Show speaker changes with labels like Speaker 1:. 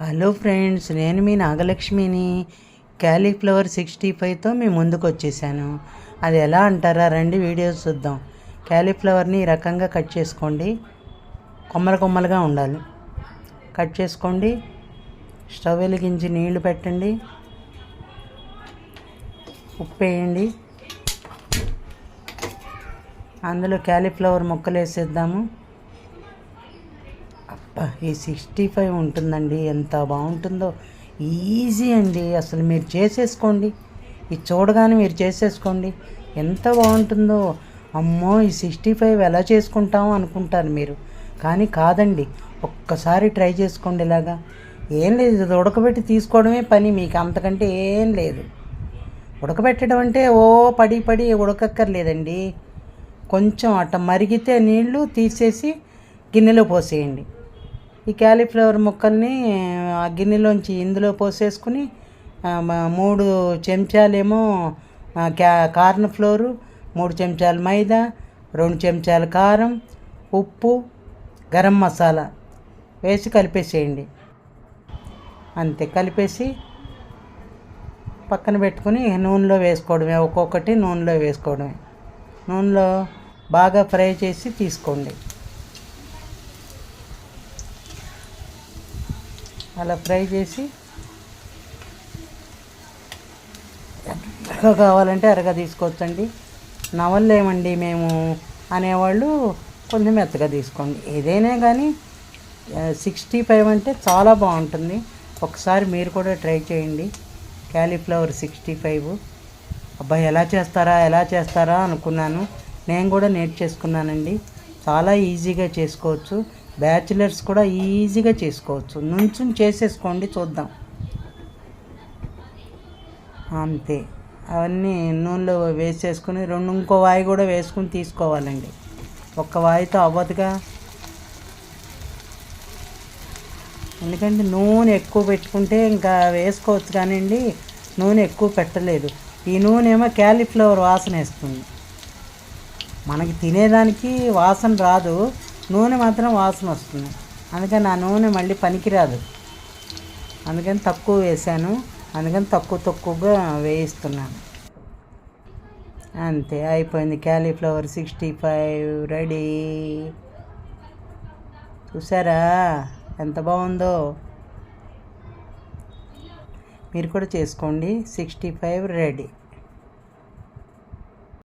Speaker 1: Hello friends నేను మీ నాగలక్ష్మిని. Cauliflower sixty ఫైవ్తో మీ ముందుకు వచ్చేసాను అది ఎలా అంటారా? రండి వీడియోస్ చూద్దాం. క్యాలీఫ్లవర్ని ఈ రకంగా కట్ చేసుకోండి. కొమ్మలు కొమ్మలుగా ఉండాలి. కట్ చేసుకోండి. స్టవ్ వెలిగించి నీళ్ళు పెట్టండి. ఉప్పు వేయండి. అందులో క్యాలీఫ్లవర్ ముక్కలు వేసేద్దాము. ఈ సిక్స్టీ ఫైవ్ ఉంటుందండి ఎంత బాగుంటుందో. ఈజీ అండి అసలు మీరు చేసేసుకోండి. ఇది చూడగానే మీరు చేసేసుకోండి. ఎంత బాగుంటుందో. అమ్మో ఈ సిక్స్టీ ఫైవ్ ఎలా చేసుకుంటాం అనుకుంటారు మీరు. కానీ కాదండి ఒక్కసారి ట్రై చేసుకోండి ఇలాగా. ఏం లేదు ఇది ఉడకబెట్టి తీసుకోవడమే పని మీకు అంతకంటే ఏం లేదు. ఉడకబెట్టడం అంటే ఓ పడి పడి ఉడకక్కర్లేదండి. కొంచెం అట్ట మరిగితే నీళ్ళు తీసేసి గిన్నెలో పోసేయండి. ఈ క్యాలీఫ్లవర్ ముక్కల్ని ఆ గిన్నెలోంచి ఇందులో పోసేసుకుని మూడు చెంచాలేమో క్యా కార్న్ ఫ్లోరు మూడు చెంచాలు మైదా రెండు చెంచాలు కారం ఉప్పు గరం మసాలా వేసి కలిపేసేయండి. అంతే కలిపేసి పక్కన పెట్టుకుని నూనెలో వేసుకోవడమే ఒక్కొక్కటి నూనెలో వేసుకోవడమే. నూనెలో బాగా ఫ్రై చేసి తీసుకోండి. అలా ఫ్రై చేసి ఎర్రగా కావాలంటే ఎర్రగా తీసుకోవచ్చండి. నవలేమండి మేము అనేవాళ్ళు కొంచెం మెత్తగా తీసుకోండి. ఏదైనా కానీ సిక్స్టీ ఫైవ్ అంటే చాలా బాగుంటుంది. ఒకసారి మీరు కూడా ట్రై చేయండి. క్యాలీఫ్లవర్ సిక్స్టీ ఫైవ్ అబ్బాయి ఎలా చేస్తారా ఎలా చేస్తారా అనుకున్నాను. నేను కూడా నేర్చేసుకున్నానండి. చాలా ఈజీగా చేసుకోవచ్చు. బ్యాచిలర్స్ కూడా ఈజీగా చేసుకోవచ్చు. నుంచుని చేసేసుకోండి చూద్దాం. అంతే. అవన్నీ నూనెలో వేసేసుకుని రెండు ఇంకో వాయి కూడా వేసుకుని తీసుకోవాలండి. ఒక్క వాయితో అవ్వదుగా. ఎందుకంటే నూనె ఎక్కువ పెట్టుకుంటే ఇంకా వేసుకోవచ్చు కానివ్వండి నూనె ఎక్కువ పెట్టలేదు. ఈ నూనె ఏమో క్యాలీఫ్లవర్ వాసన వేస్తుంది. మనకి తినేదానికి వాసన రాదు. నూనె మాత్రం వాసన వస్తుంది. అందుకని ఆ నూనె మళ్ళీ పనికిరాదు. అందుకని తక్కువ వేసాను. అందుకని తక్కువ తక్కువగా వేయిస్తున్నాను. అంతే అయిపోయింది. Cauliflower sixty five ready. చూసారా? ఎంత బాగుందో. మీరు కూడా చేసుకోండి. Sixty five ready.